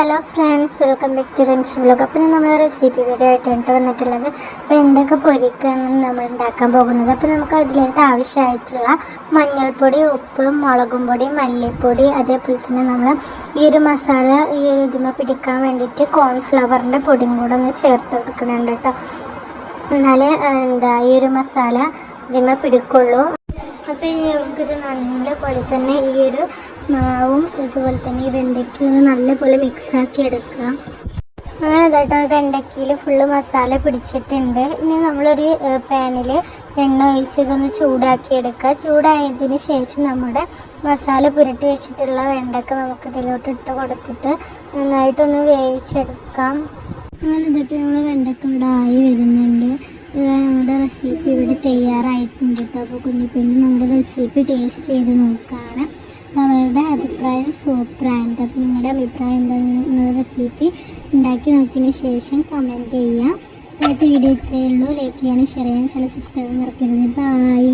Hello friends welcome back to Ren's blog അപ്പോൾ നമ്മൾ recipe video ആയിട്ടാണ് വന്നിട്ടുള്ളത്. വെണ്ടക്ക പൊരിക്കാണ് നമ്മൾ ഉണ്ടാക്കാൻ പോകുന്നത്? അപ്പോൾ നമുക്ക് അതിലേക്ക് ആവശ്യമായിട്ടുള്ള മഞ്ഞൾപ്പൊടി ഉപ്പ് മുളകും പൊടി മല്ലിപ്പൊടി അതേപോലെ തന്നെ നമ്മൾ ഈ ഒരു മസാല ഈ ഒരു ഇതിമ പിടിക്കാൻ വേണ്ടിയിട്ട് കോൺഫ്ലവറിന്റെ പൊടിയും കൂടെ ഒന്ന് ചേർത്ത് കൊടുക്കുന്നുണ്ട് കേട്ടോ. എന്നാലേ എന്താ ഈ ഒരു മസാല ഇതിമ പിടിക്കുള്ളൂ. അപ്പോൾ നമുക്കിത് നല്ലപോലെ തന്നെ ഈ ഒരു മാവും ഇതുപോലെ തന്നെ ഈ വെണ്ടയ്ക്കും നല്ലപോലെ മിക്സാക്കി എടുക്കാം. അങ്ങനെ കേട്ടോ വെണ്ടയ്ക്കയിൽ ഫുള്ള് മസാല പിടിച്ചിട്ടുണ്ട്. ഇനി നമ്മളൊരു പാനിൽ എണ്ണ ഒഴിച്ച് ഇതൊന്ന് ചൂടാക്കി എടുക്കുക ചൂടായതിന് ശേഷം നമ്മുടെ മസാല പുരട്ടി വെച്ചിട്ടുള്ള വെണ്ടയ്ക്ക നമുക്ക് ഇതിലോട്ട് ഇട്ട് കൊടുത്തിട്ട് നന്നായിട്ടൊന്ന് വേവിച്ചെടുക്കാം. അങ്ങനെ ഇതൊക്കെ നമ്മൾ വെണ്ടയ്ക്ക ഇവിടെ ആയി വരുന്നുണ്ട്. ഇതാണ് നമ്മുടെ റെസിപ്പി ഇവിടെ തയ്യാറായിട്ടുണ്ട് കേട്ടോ അപ്പോൾ കുഞ്ഞിപ്പെണ്ണ് നമ്മുടെ റെസിപ്പി ടേസ്റ്റ് ചെയ്ത് നോക്കുകയാണ് അഭിപ്രായം അപ്പം നിങ്ങളുടെ അഭിപ്രായം എന്താണെന്ന് റെസിപ്പി ഉണ്ടാക്കി നോക്കിയതിന് ശേഷം കമന്റ് ചെയ്യാം അടുത്ത വീഡിയോ ഇത്രയേ ഉള്ളൂ. ലൈക്ക് ചെയ്യാനും ഷെയർ ചെയ്യാനും ചില സബ്സ്ക്രൈബ് മറക്കരുത്. ബൈ